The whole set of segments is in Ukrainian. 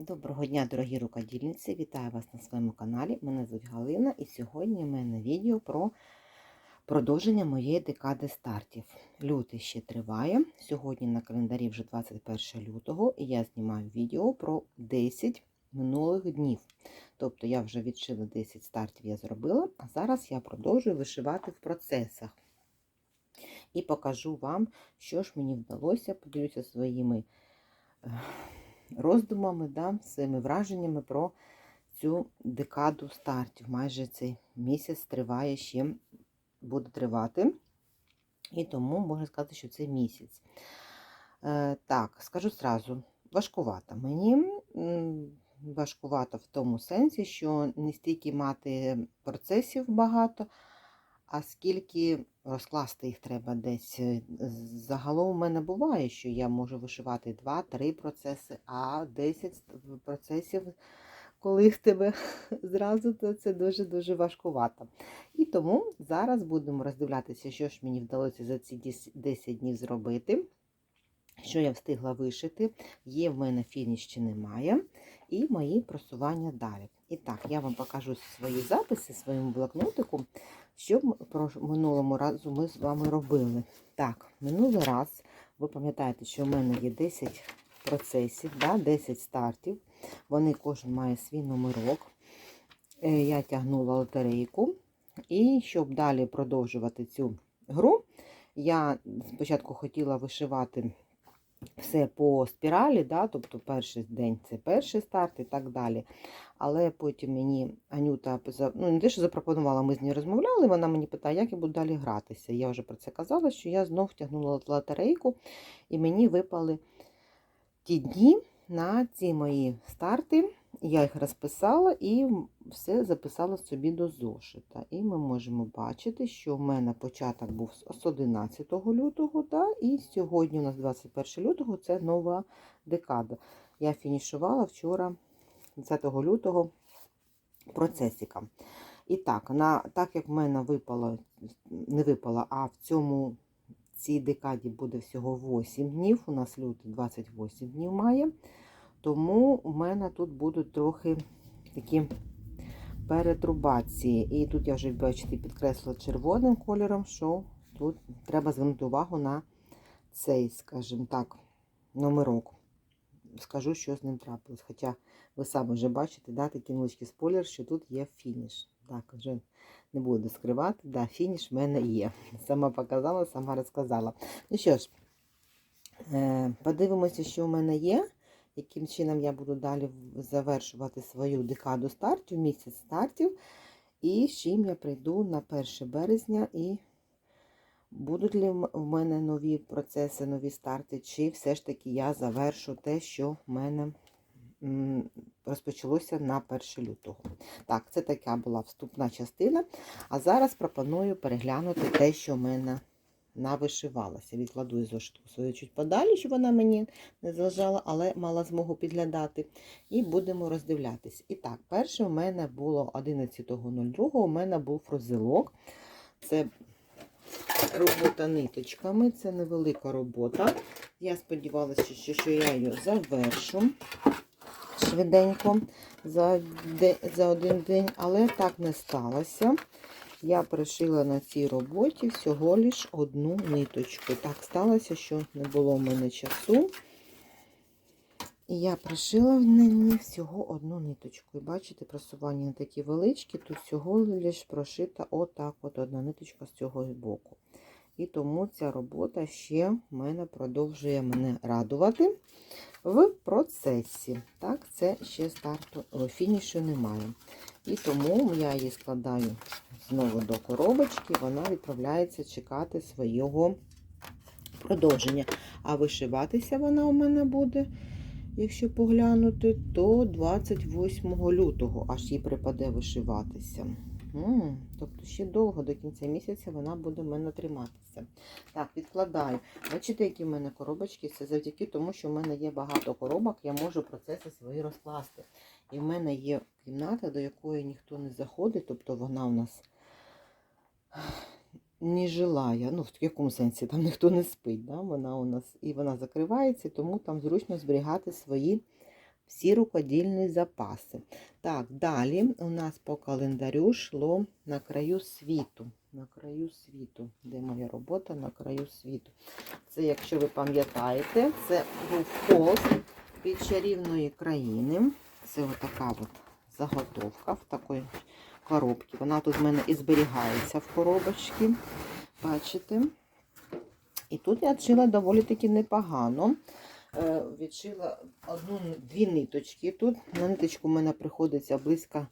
Доброго дня, дорогі рукодільниці! Вітаю вас на своєму каналі. Мене звуть Галина і сьогодні в мене відео про продовження моєї декади стартів. Лютий ще триває. Сьогодні на календарі вже 21 лютого і я знімаю відео про 10 минулих днів. Тобто я вже відшила 10 стартів, я зробила, а зараз я продовжую вишивати в процесах. І покажу вам, що ж мені вдалося, поділюся своїми е, роздумами, да, своїми враженнями про цю декаду стартів. Майже цей місяць триває ще буде тривати. І тому можна сказати, що це місяць. Е, Так, скажу зразу, важкувато. Мені важкувато в тому сенсі, що не стільки мати процесів багато, а скільки розкласти їх треба десь. Е, Загалом у мене буває, що я можу вишивати 2-3 процеси, а 10 процесів, коли їх тебе зразу, то це дуже-дуже важкувато. І тому зараз будемо роздивлятися, що ж мені вдалося за ці 10 днів зробити. Що я встигла вишити, є в мене фініш чи немає, і мої просування далі. І так, я вам покажу свої записи, своєму блокнотику, що про минулому разу ми з вами робили. Так, минулий раз, ви пам'ятаєте, що в мене є 10 процесів, да, 10 стартів. Вони кожен має свій номерок. Е, Я тягнула лотерейку. І щоб далі продовжувати цю гру, я спочатку хотіла вишивати все по спіралі, да, тобто перший день це перший старт і так далі. Але потім мені Анюта ну не те, що запропонувала, ми з нею розмовляли. Вона мені питає, як я буду далі гратися. Я вже про це казала, що я знов тягнула лотерейку, і мені випали ті дні на ці мої старти. Я їх розписала і все записала собі до зошита. І ми можемо бачити, що в мене початок був з 11 лютого, да, і сьогодні у нас 21 лютого це нова декада. Я фінішувала вчора, 20 лютого, процесіка. І так, на, так як в мене випало, не випало, а в цьому цій декаді буде всього 8 днів, у нас лютий 28 днів має. Тому у мене тут будуть трохи такі перетрубації. І тут я вже, бачите, підкреслила червоним кольором, що тут треба звернути увагу на цей, скажімо так, номерок. Скажу, що з ним трапилось. Хоча ви самі вже бачите, да, такий невеличкий спойлер, що тут є фініш. Так, вже не буду скривати, да, фініш в мене є. Сама показала, сама розказала. Ну що ж, е, подивимося, що в мене є яким чином я буду далі завершувати свою декаду стартів, місяць стартів. І з чим я прийду на 1 березня, і будуть ли в мене нові процеси, нові старти, чи все ж таки я завершу те, що в мене розпочалося на 1 лютого. Так, це така була вступна частина. А зараз пропоную переглянути те, що в мене навишивалася. Відкладу зошитку свою чуть подалі, щоб вона мені не заважала, але мала змогу підглядати. І будемо роздивлятись. І так, перше у мене було 11.02, у мене був фрозилок. Це робота ниточками, це невелика робота. Я сподівалася, що, що я її завершу швиденько за, за один день, але так не сталося. Я пришила на цій роботі всього лиш одну ниточку. Так сталося, що не було в мене часу. І я пришила в неї всього одну ниточку. І бачите, просування такі величкі, тут всього лиш прошита отак от одна ниточка з цього боку. І тому ця робота ще мене продовжує мене радувати в процесі. Так, це ще старту фінішу немає. І тому я її складаю знову до коробочки, вона відправляється чекати свого продовження. А вишиватися вона у мене буде, якщо поглянути, то 28 лютого аж їй припаде вишиватися. М -м, тобто ще довго до кінця місяця вона буде в мене триматися. Так, відкладаю. Бачите, які в мене коробочки? Це завдяки тому, що в мене є багато коробок, я можу процеси свої розкласти. І в мене є кімната, до якої ніхто не заходить, тобто вона у нас не жилая. Ну, в якому сенсі там ніхто не спить. Да? Вона у нас І вона закривається, тому там зручно зберігати свої всі рукодільні запаси. Так, далі у нас по календарю йшло на краю світу. На краю світу. Де моя робота на краю світу? Це, якщо ви пам'ятаєте, це був пост від чарівної країни. Це отака от заготовка в такої коробці. Вона тут в мене і зберігається в коробочці. Бачите? І тут я відшила доволі таки непогано. Е, Відшила одну, дві ниточки. Тут на ниточку в мене приходиться близько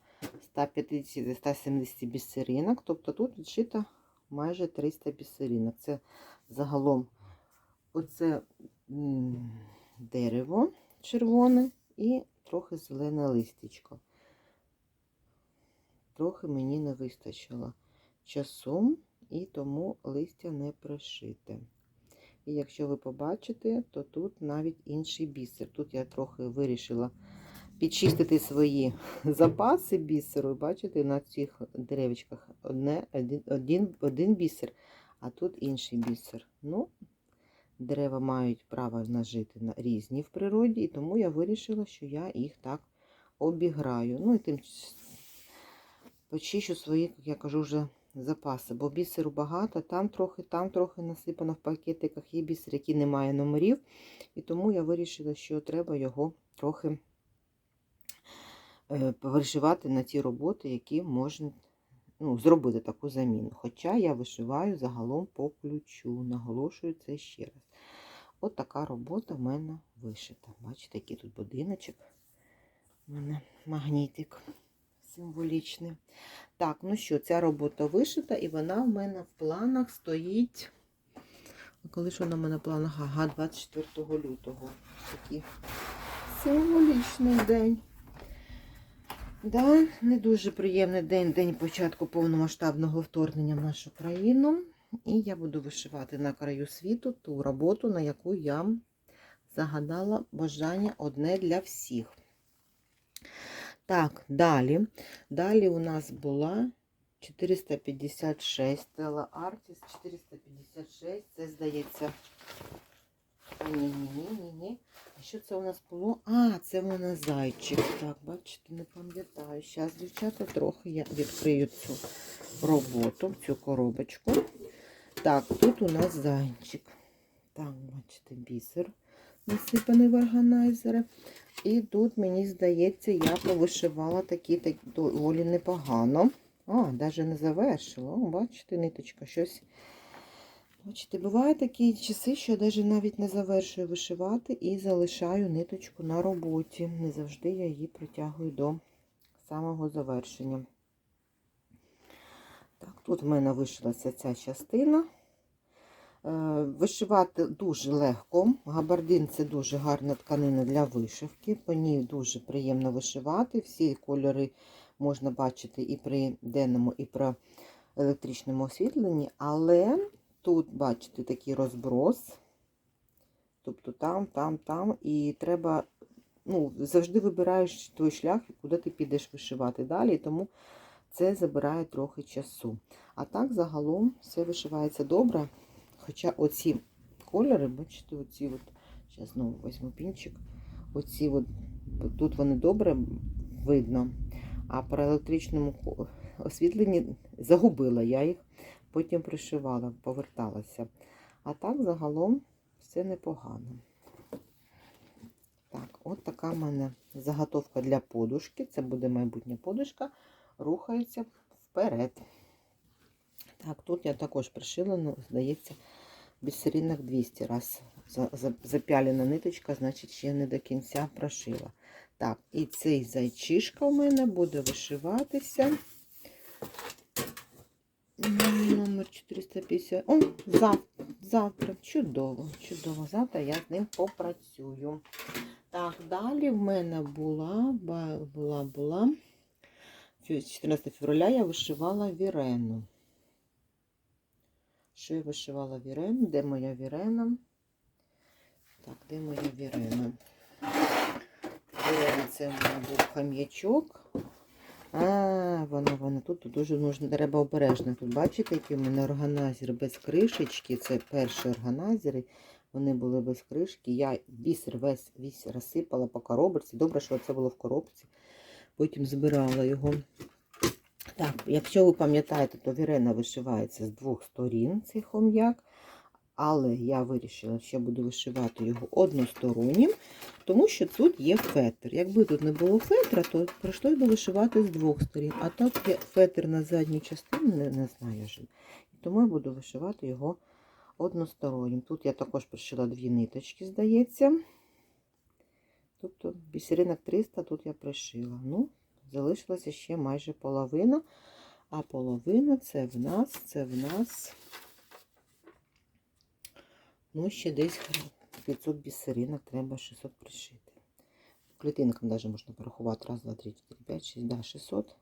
150-170 бісеринок. Тобто тут відшито майже 300 бісеринок. Це загалом оце дерево червоне і трохи зелене листячко. Трохи мені не вистачило часу, і тому листя не пришите. І якщо ви побачите, то тут навіть інший бісер. Тут я трохи вирішила підчистити свої запаси бісеру. Бачите, на цих деревичках одне, один, один, один бісер, а тут інший бісер. Ну, дерева мають право нажити на різні в природі, і тому я вирішила, що я їх так обіграю. Ну і тим почищу свої, як я кажу, вже запаси, бо бісеру багато, там трохи, там трохи насипано в пакетиках. Є бісер, який не має номерів, і тому я вирішила, що треба його трохи е, вишивати на ті роботи, які можна ну, зробити таку заміну. Хоча я вишиваю загалом по ключу, наголошую це ще раз. От така робота в мене вишита. Бачите, який тут будиночок. У мене магнітик символічний. Так, ну що, ця робота вишита, і вона в мене в планах стоїть. Коли ж вона в мене в планах? Ага, 24 лютого. Такий символічний день. Да, не дуже приємний день, день початку повномасштабного вторгнення в нашу країну. І я буду вишивати на краю світу ту роботу, на яку я загадала бажання одне для всіх. Так, далі. Далі у нас була 456 Stella Artis 456. Це здається. Ні-ні-ні-ні-ні. А що це у нас було? А, це нас зайчик. Так, бачите, не пам'ятаю. Зараз, дівчата, трохи я відкрию цю роботу, цю коробочку. Так, тут у нас зайчик. Так, бачите, бісер насипаний в органайзери. І тут, мені здається, я повишивала такі так доволі непогано. А, навіть не завершила. О, бачите, ниточка щось. Бачите, бувають такі часи, що я навіть навіть не завершую вишивати і залишаю ниточку на роботі. Не завжди я її притягую до самого завершення. Так, тут в мене вишилася ця частина. Е, Вишивати дуже легко. Габардин це дуже гарна тканина для вишивки. По ній дуже приємно вишивати. Всі кольори можна бачити і при денному, і при електричному освітленні, але тут, бачите, такий розброс. Тобто там, там, там. І треба, ну, завжди вибираєш той шлях, куди ти підеш вишивати далі. Тому це забирає трохи часу. А так, загалом, все вишивається добре. Хоча оці кольори, бачите, оці от, зараз знову візьму пінчик, оці от, тут вони добре видно, а при електричному освітленні загубила я їх, потім пришивала, поверталася. А так загалом все непогано. Так, от така в мене заготовка для подушки. Це буде майбутня подушка, рухається вперед. Так, тут я також пришила, ну, здається, бісеринок 200 раз за- за- запялена ниточка, значить, ще не до кінця прошила. Так, і цей зайчишка у мене буде вишиватися. Номер 450. О, завтра, завтра. Чудово, чудово. Завтра я з ним попрацюю. Так, далі в мене була, була, була. 14 февраля я вишивала вірену. Що я вишивала вірену? Де моя вірена? Так, де моя вірена? Вірена це в мене був хам'ячок. А, воно, воно тут дуже нужно, треба обережно. Тут бачите, який у мене органайзер без кришечки. Це перші органайзери. вони були без кришки. Я бісер весь весь розсипала по коробці. Добре, що це було в коробці. Потім збирала його. Так, якщо ви пам'ятаєте, то Вірена вишивається з двох сторін цей хом'як. Але я вирішила, що буду вишивати його одностороннім, тому що тут є фетр. Якби тут не було фетра, то прийшлось би вишивати з двох сторін. А так є фетр на задній частині, не, не знаю вже. Тому я буду вишивати його одностороннім. Тут я також пришила дві ниточки, здається. Тобто бісеринок 300 тут я пришила. Ну, залишилася ще майже половина. А половина це в нас, це в нас, ну, ще десь 500 бісеринок треба 600 пришити. Клітинкам навіть можна порахувати. Раз, два, три, чотири, п'ять, шість, да, 600.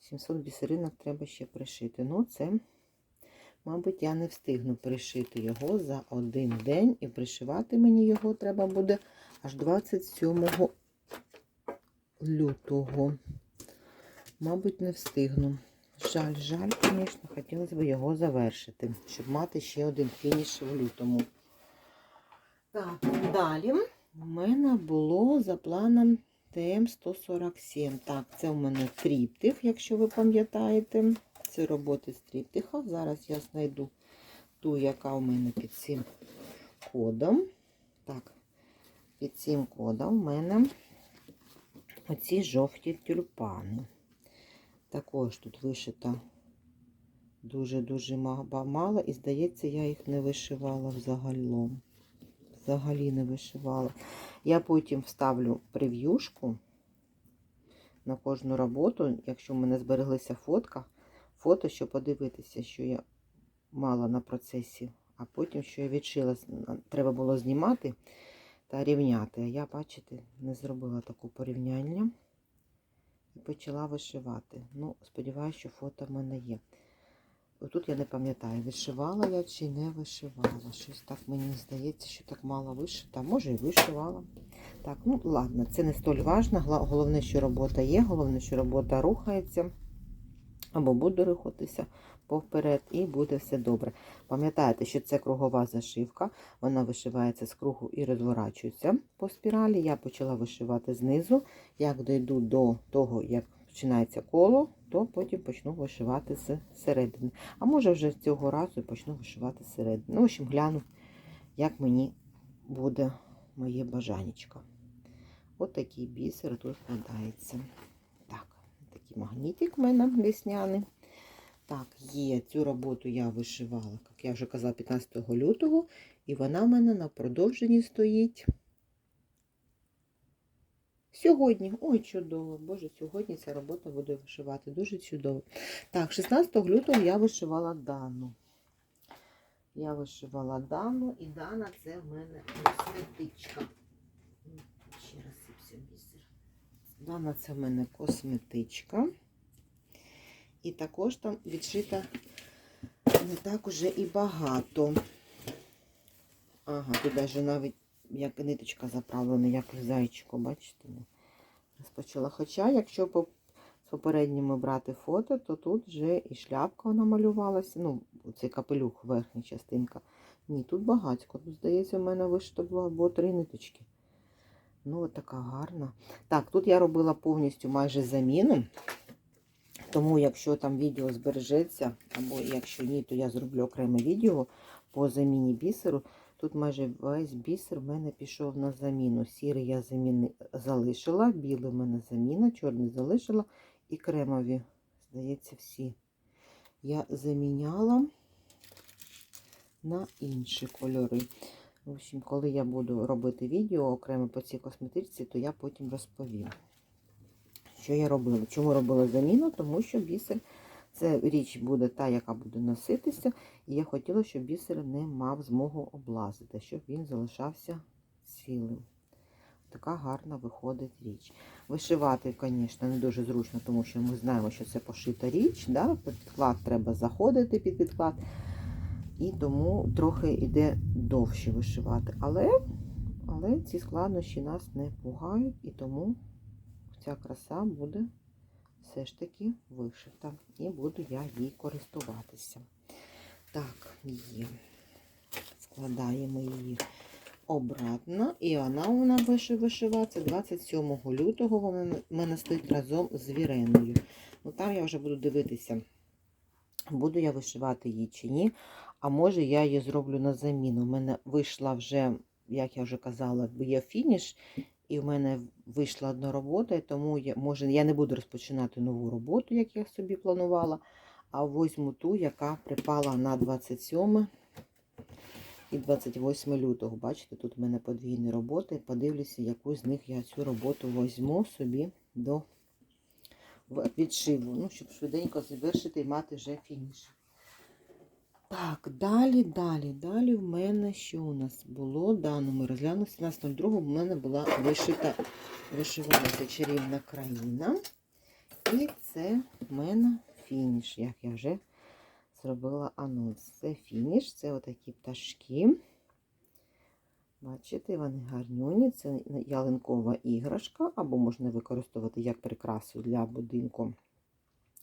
700 бісеринок треба ще пришити. Ну, це, мабуть, я не встигну пришити його за один день. І пришивати мені його треба буде аж 27 лютого. Мабуть, не встигну. Жаль, жаль, звісно, хотілося б його завершити, щоб мати ще один фініш у лютому. Так, далі в мене було за планом ТМ-147. Так, це у мене тріптих, якщо ви пам'ятаєте. Це роботи з тріптиха. Зараз я знайду ту, яка у мене під цим кодом. Так, під цим кодом у мене оці жовті тюльпани. Також тут вишита дуже-дуже мало, і, здається, я їх не вишивала взагалом. Взагалі не вишивала. Я потім вставлю прев'юшку на кожну роботу, якщо в мене збереглися фотка, фото, щоб подивитися, що я мала на процесі, а потім, що я відшила, треба було знімати та рівняти. Я, бачите, не зробила таку порівняння і почала вишивати. Ну, сподіваюся, що фото в мене є. Отут я не пам'ятаю, вишивала я чи не вишивала. Щось так мені здається, що так мало вишита. Може і вишивала. Так, ну ладно, це не столь важно. Головне, що робота є, головне, що робота рухається. Або буде рухатися повперед, і буде все добре. Пам'ятаєте, що це кругова зашивка, вона вишивається з кругу і розворачується по спіралі. Я почала вишивати знизу. Як дойду до того, як починається коло, то потім почну вишивати з середини. А може вже з цього разу почну вишивати з середини. Ну, в общем, гляну, як мені буде моє бажанечко. От такий бісер тут складається. Так, такий магнітик в мене весняний. Так, є, цю роботу я вишивала, як я вже казала, 15 лютого, і вона в мене на продовженні стоїть. Сьогодні, ой, чудово, боже, сьогодні ця робота буде вишивати. Дуже чудово. Так, 16 лютого я вишивала Дану. Я вишивала Дану, і Дана це в мене косметичка. Ще раз бісер. Дана це в мене косметичка. І також там відшита не так уже і багато. Ага, тут навіть навіть як ниточка заправлена, як в зайчику, бачите? Розпочала. Хоча, якщо по попередніми брати фото, то тут вже і шляпка намалювалася. Ну, цей капелюх, верхня частинка. Ні, тут багатько. Тут, здається, в мене вишито було або три ниточки. Ну, от така гарна. Так, тут я робила повністю майже заміну. Тому, якщо там відео збережеться, або якщо ні, то я зроблю окреме відео по заміні бісеру. Тут майже весь бісер в мене пішов на заміну. Сірий я заміни... залишила, білий в мене заміна, чорний залишила і кремові, здається, всі. Я заміняла на інші кольори. В общем, коли я буду робити відео окремо по цій косметичці, то я потім розповім, що я робила. Чому робила заміну? Тому що бісер це річ буде та, яка буде носитися, і я хотіла, щоб бісер не мав змогу облазити, щоб він залишався цілим. Така гарна виходить річ. Вишивати, звісно, не дуже зручно, тому що ми знаємо, що це пошита річ. Да? Підклад треба заходити під підклад. І тому трохи йде довше вишивати. Але, але ці складнощі нас не пугають, і тому ця краса буде все ж таки вишита. І буду я їй користуватися. Так, є. складаємо її обратно. І вона у нас вишиватися 27 лютого. Вона мене стоїть разом з віреною. Ну там я вже буду дивитися, буду я вишивати її чи ні. А може я її зроблю на заміну. У мене вийшла вже, як я вже казала, є фініш, і в мене вийшла одна робота, і тому я, може, я не буду розпочинати нову роботу, як я собі планувала, а візьму ту, яка припала на 27 і 28 лютого. Бачите, тут в мене подвійні роботи. Подивлюся, яку з них я цю роботу візьму собі до відшиву. Ну, щоб швиденько завершити і мати вже фініш. Так, далі, далі, далі в мене що у нас було? Да, ну ми розглянули 17.02 в мене була вишита, вишивалася чарівна країна. І це в мене фініш, як я вже зробила анонс. Це фініш, це отакі пташки. Бачите, вони гарнюні. Це ялинкова іграшка, або можна використовувати як прикрасу для будинку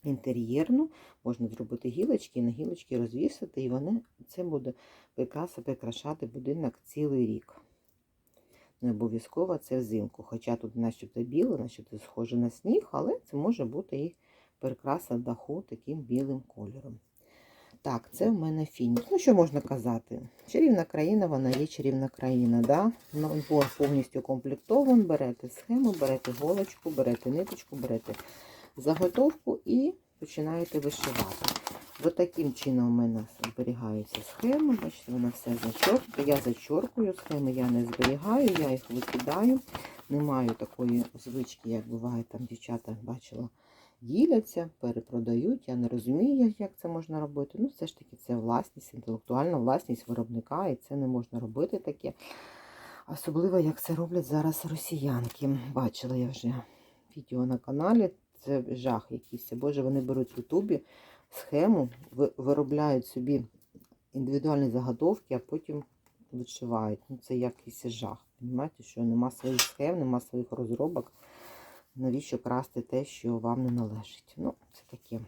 інтер'єрну. Можна зробити гілочки, на гілочки розвісити, і вони, це буде прикраса прикрашати будинок цілий рік. Не обов'язково це взимку. Хоча тут начебто біле, начебто схоже на сніг, але це може бути і прикраса даху таким білим кольором. Так, це в мене фініш. Ну, що можна казати? Чарівна країна, вона є чарівна країна. Да? Набор повністю комплектований. Берете схему, берете голочку, берете ниточку, берете заготовку і починаєте вишивати. Ось таким чином у мене зберігаються схеми. Бачите, вона все зачоркує. Я зачоркую, схеми я не зберігаю, я їх викидаю. Не маю такої звички, як буває, там дівчата бачила, діляться, перепродають. Я не розумію, як це можна робити. Ну, все ж таки, це власність, інтелектуальна власність виробника, і це не можна робити таке. Особливо, як це роблять зараз росіянки. Бачила я вже відео на каналі. Це жах якийсь. Боже, вони беруть в Ютубі схему, виробляють собі індивідуальні заготовки, а потім вишивають. Ну, Це якийсь жах. Понимаєте, що нема своїх схем, нема своїх розробок. Навіщо красти те, що вам не належить? Ну, це таке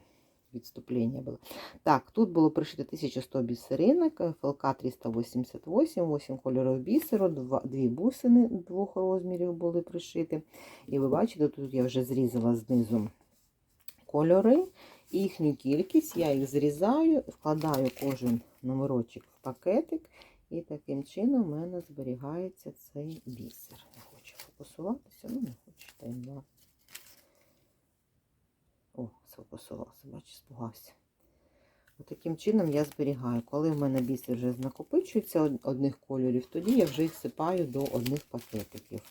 відступлення було. Так, тут було пришито 1100 бісеринок, ФЛК 388, 8 кольорів бісеру, 2 бусини двох розмірів були пришиті. І ви бачите, тут я вже зрізала знизу кольори, їхню кількість, я їх зрізаю, вкладаю кожен номерочок в пакетик, і таким чином в мене зберігається цей бісер. Не хочу фокусуватися, ну не хочу таймла. Сфокусувався, бачиш, спугався. Таким чином я зберігаю. Коли в мене бісер вже накопичується одних кольорів, тоді я вже їх сипаю до одних пакетиків.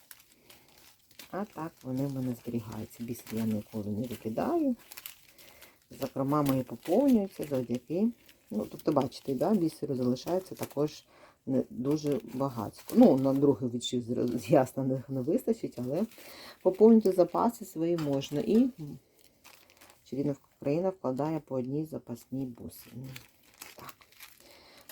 А так вони в мене зберігаються. Бісер я ніколи не викидаю. Зокрема, мої поповнюються завдяки. Ну, тобто, бачите, да, бісеру залишається також не дуже багато. Ну, на другий відшив, ясно, не вистачить, але поповнити запаси свої можна. І Чарівна країна вкладає по одній запасній бусині. Так.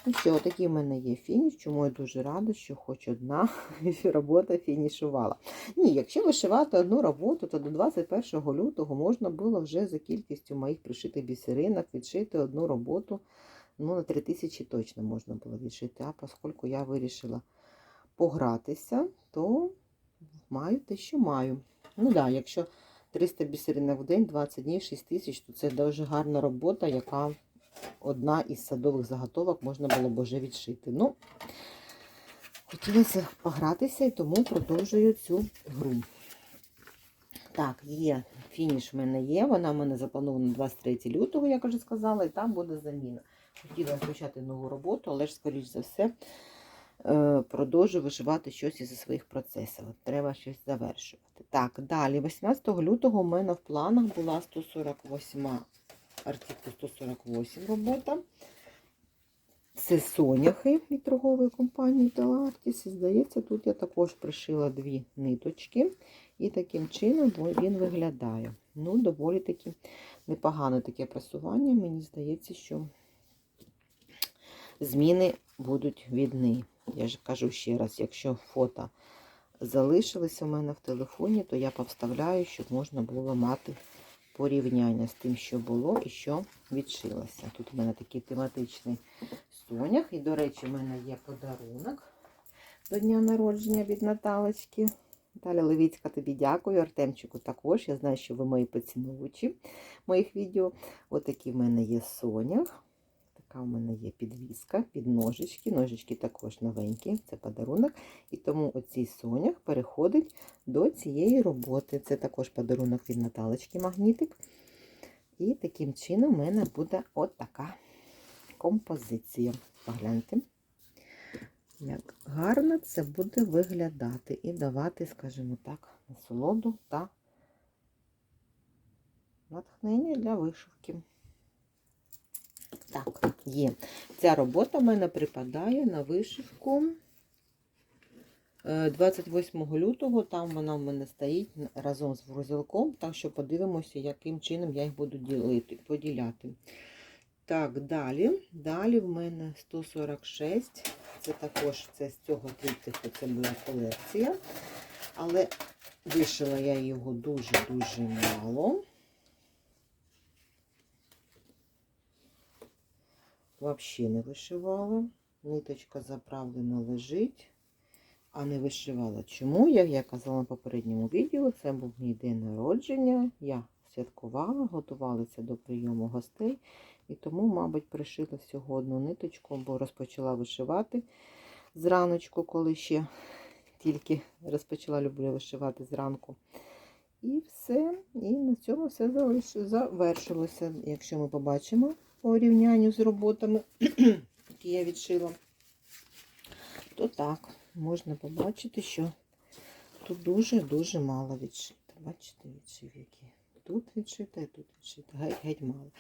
Ну що, такий в мене є фініш, чому я дуже рада, що хоч одна робота фінішувала. Ні, якщо вишивати одну роботу, то до 21 лютого можна було вже за кількістю моїх пришитих бісеринок відшити одну роботу. Ну, на 3000 точно можна було відшити. А оскільки я вирішила погратися, то маю те, що маю. Ну так, да, якщо 300 бісеринок в день, 20 днів, 6 тисяч, це дуже гарна робота, яка одна із садових заготовок можна було б вже відшити. Ну, хотілося погратися і тому продовжую цю гру. Так, є, фініш в мене є, вона в мене запланована 23 лютого, як вже сказала, і там буде заміна. Хотіла почати нову роботу, але ж, скоріш за все, продовжу вишивати щось із своїх процесів. Треба щось завершувати. Так, далі, 18 лютого у мене в планах була 148 артикул 148 робота. Це соняхи від торгової компанії Телартіс. І здається, тут я також пришила дві ниточки. І таким чином він виглядає. Ну, доволі таки непогане таке просування. Мені здається, що зміни будуть відні. Я ж кажу ще раз, якщо фото залишилися у мене в телефоні, то я повставляю, щоб можна було мати порівняння з тим, що було і що відшилося. Тут у мене такий тематичний сонях. І, до речі, в мене є подарунок до дня народження від Наталочки. Наталя Левіцька, тобі дякую. Артемчику також. Я знаю, що ви мої поціновувачі моїх відео. Отакий в мене є сонях. Така у мене є підвіска, під ножички. Ножички також новенькі, це подарунок. І тому оцей сонях переходить до цієї роботи. Це також подарунок від Наталочки магнітик. І таким чином в мене буде от така композиція. Погляньте, як гарно це буде виглядати і давати, скажімо так, насолоду та натхнення для вишивки. Так, є. Ця робота в мене припадає на вишивку е, 28 лютого. Там вона в мене стоїть разом з вузелком, так що подивимося, яким чином я їх буду ділити, поділяти. Так, далі. Далі в мене 146. Це також це з цього триптиху, це була колекція. Але вишила я його дуже-дуже мало. Взагалі не вишивала. Ниточка заправлена лежить, а не вишивала. Чому? Як я казала на попередньому відео, це був мій день народження. Я святкувала, готувалася до прийому гостей. І тому, мабуть, пришила всього одну ниточку, бо розпочала вишивати зраночку, коли ще тільки розпочала люблю вишивати зранку. І все. І на цьому все завершилося. Якщо ми побачимо порівнянню з роботами, які я відшила, то так, можна побачити, що тут дуже-дуже мало відшито. Бачите, відшив які. Тут відшито і тут відшито. Геть, геть мало.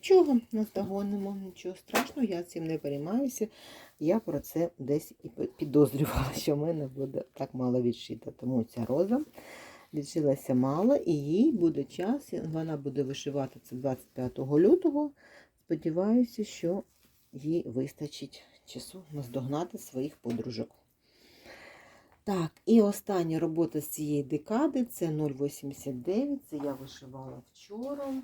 Чого нас догонимо, нічого страшного, я цим не переймаюся. Я про це десь і підозрювала, що в мене буде так мало відшито. Тому ця роза відшилася мало, і їй буде час, вона буде вишивати це 25 лютого. Сподіваюся, що їй вистачить часу наздогнати своїх подружок. Так, і остання робота з цієї декади це 0,89. Це я вишивала вчора.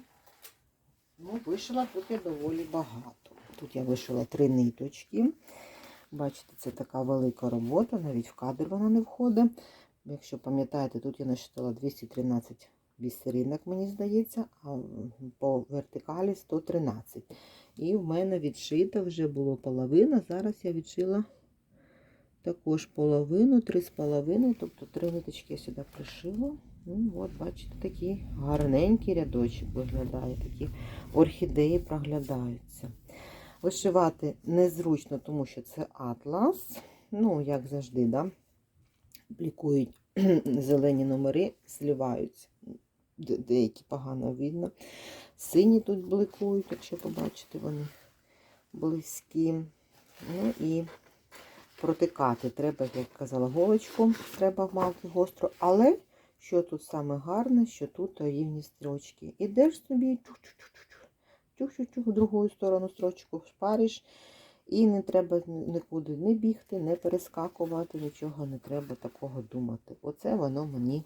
Ну, вишила тут я доволі багато. Тут я вишила три ниточки. Бачите, це така велика робота, навіть в кадр вона не входить. Якщо пам'ятаєте, тут я насчитала 213 бісеринок, мені здається, а по вертикалі 113. І в мене відшита вже було половина. Зараз я відшила також половину, 3,5, тобто три ниточки я сюди пришила. Ну, от, бачите, такий гарненький рядочок виглядає, такі орхідеї проглядаються. Вишивати незручно, тому що це атлас. Ну, як завжди, да? блікують зелені номери, зливаються. Деякі погано видно. Сині тут бликують, якщо побачите, вони близькі. Ну і протикати треба, як казала, голочку, треба мати гостро, але. Що тут саме гарне, що тут рівні строчки. Ідеш собі, чух-чух-чух, в другу сторону строчку шпариш, і не треба нікуди не бігти, не перескакувати, нічого не треба такого думати. Оце воно мені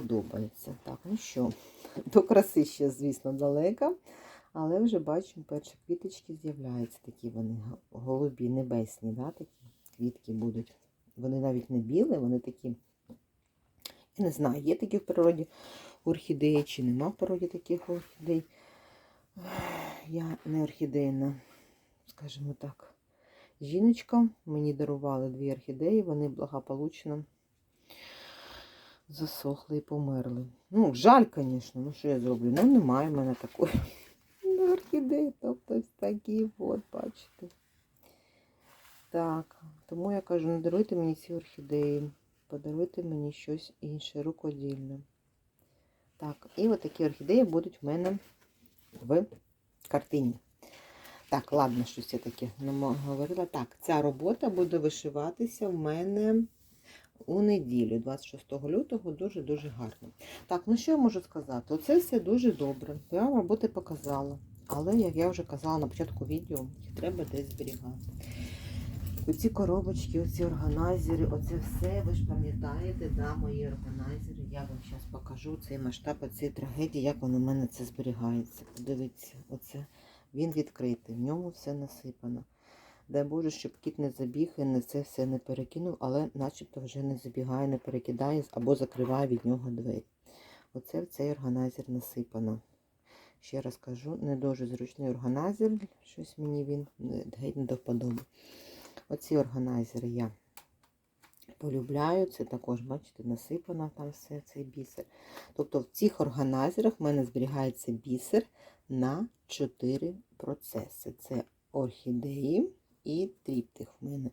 подобається. Так, ну що, до краси ще, звісно, далека, але вже бачимо, перші квіточки з'являються. Такі вони голубі, небесні, да, такі квітки будуть. Вони навіть не білі, вони такі. Я не знаю, є такі в природі орхідеї, чи нема в природі таких орхідей. Я не орхідейна, скажімо так, жіночка. Мені дарували дві орхідеї, вони благополучно засохли і померли. Ну, жаль, звісно, ну що я зроблю? Ну, немає в мене такої орхідеї, тобто такі, от, бачите. Так, тому я кажу, не даруйте мені ці орхідеї подаруйте мені щось інше, рукодільне. Так, і от такі орхідеї будуть в мене в картині. Так, ладно, щось я таке говорила. Так, ця робота буде вишиватися в мене у неділю, 26 лютого, дуже-дуже гарно. Так, ну що я можу сказати? Оце все дуже добре. Я вам роботи показала. Але, як я вже казала на початку відео, їх треба десь зберігати. Оці коробочки, оці органайзери, оце все, ви ж пам'ятаєте, да, мої органайзери. Я вам зараз покажу цей масштаб цієї трагедії, як воно в мене це зберігається. Подивіться, оце він відкритий, в ньому все насипано. Дай Боже, щоб кіт не забіг і не це все не перекинув, але начебто вже не забігає, не перекидає або закриває від нього двері. Оце в цей органайзер насипано. Ще раз кажу, не дуже зручний органайзер, щось мені він геть не до вподоби. Оці органайзери я полюбляю. Це також, бачите, насипано там все цей бісер. Тобто в цих органайзерах в мене зберігається бісер на 4 процеси. Це орхідеї і тріптих в мене.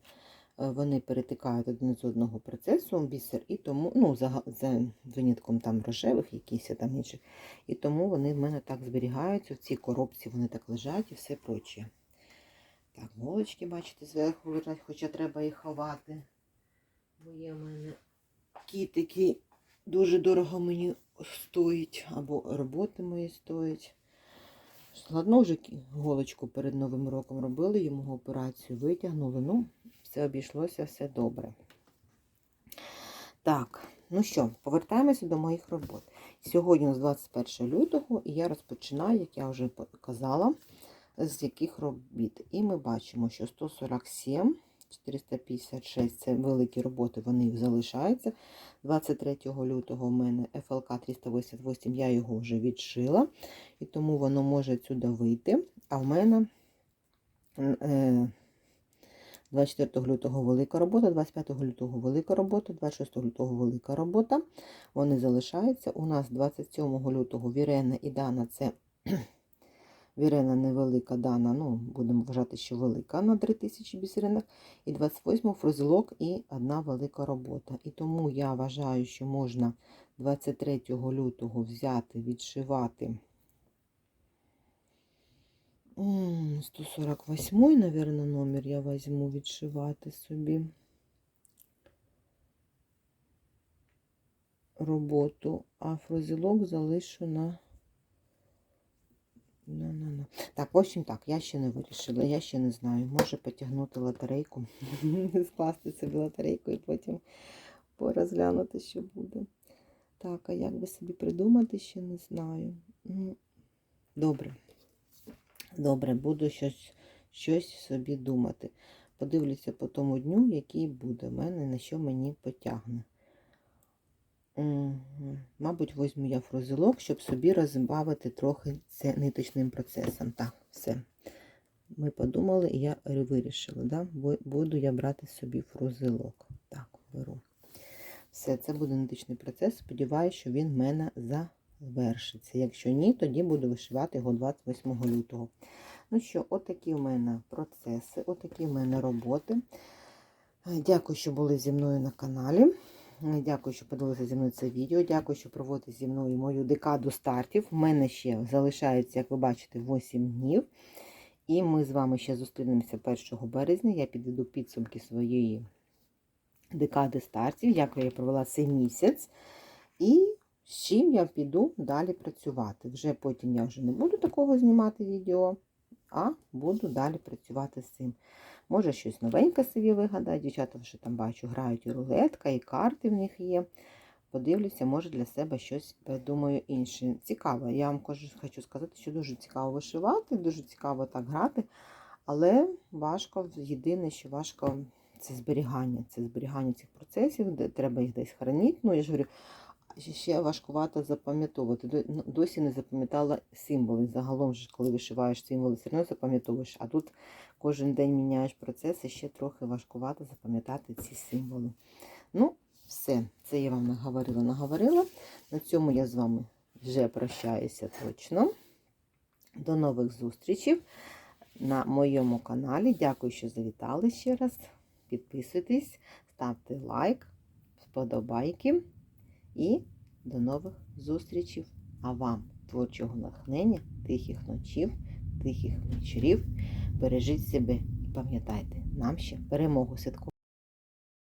Вони перетикають один з одного процесу бісер, і тому, ну, за, за винятком там рожевих, якісь там інших. І тому вони в мене так зберігаються. В цій коробці вони так лежать і все проче. Так, голочки, бачите, зверху лежать, хоча треба їх ховати. Бо є в мене кіт, який дуже дорого мені стоїть, або роботи мої стоять. Складно вже голочку перед Новим роком робили, йому операцію витягнули. Ну, все обійшлося, все добре. Так, ну що, повертаємося до моїх робот. Сьогодні у нас 21 лютого, і я розпочинаю, як я вже казала, з яких робіт. І ми бачимо, що 147, 456 це великі роботи, вони залишаються. 23 лютого у мене FLK 388, я його вже відшила, і тому воно може сюди вийти. А в мене е, 24 лютого велика робота, 25 лютого велика робота, 26 лютого велика робота. Вони залишаються. У нас 27 лютого Вірена і Дана це Вірена невелика Дана, ну, будемо вважати, що велика на 3000 бісеринах. І 28 фрузелок і одна велика робота. І тому я вважаю, що можна 23 лютого взяти, відшивати. 148, наверное, номер я візьму відшивати собі роботу, а фрузелок залишу на. На, на, на. Так, в общем так, я ще не вирішила, я ще не знаю. Може потягнути лотерейку, скласти собі лотерейку і потім порозглянути, що буде. Так, а як би собі придумати, ще не знаю. Ну, Добре. Добре, буду щось, щось собі думати. Подивлюся по тому дню, який буде в мене, на що мені потягне. Мабуть, візьму я фрузелок, щоб собі розбавити трохи це ниточним процесом. Так, все. Ми подумали, і я вирішила, да? буду я брати собі фрузелок. Так, беру. Все, це буде ниточний процес. Сподіваюся, що він в мене завершиться. Якщо ні, тоді буду вишивати його 28 лютого. Ну що, отакі в мене процеси, отакі в мене роботи. Дякую, що були зі мною на каналі. Е, Дякую, що подивилися зі мною це відео. Дякую, що проводите зі мною мою декаду стартів. У мене ще залишається, як ви бачите, 8 днів. І ми з вами ще зустрінемося 1 березня. Я підведу підсумки своєї декади стартів, як я провела цей місяць. І з чим я піду далі працювати. Вже потім я вже не буду такого знімати відео, а буду далі працювати з цим. Може, щось новеньке собі вигадаю. Дівчата вже там бачу, грають і рулетка, і карти в них є. Подивлюся, може для себе щось придумаю інше. Цікаво. Я вам хочу сказати, що дуже цікаво вишивати, дуже цікаво так грати, але важко, єдине, що важко це зберігання. Це зберігання цих процесів, де треба їх десь хранити. Ну, я ж говорю, ще важкувато запам'ятовувати. Ну, Досі не запам'ятала символи. Загалом, коли вишиваєш символи, все одно запам'ятовуєш. А тут кожен день міняєш процеси, ще трохи важкувато запам'ятати ці символи. Ну, все, це я вам наговорила, наговорила. На цьому я з вами вже прощаюся точно. До нових зустрічей на моєму каналі. Дякую, що завітали ще раз. Підписуйтесь, ставте лайк, сподобайки і до нових зустрічей. А вам творчого натхнення, тихих ночів, тихих вечорів. Бережіть себе і пам'ятайте, нам ще перемогу святкувати.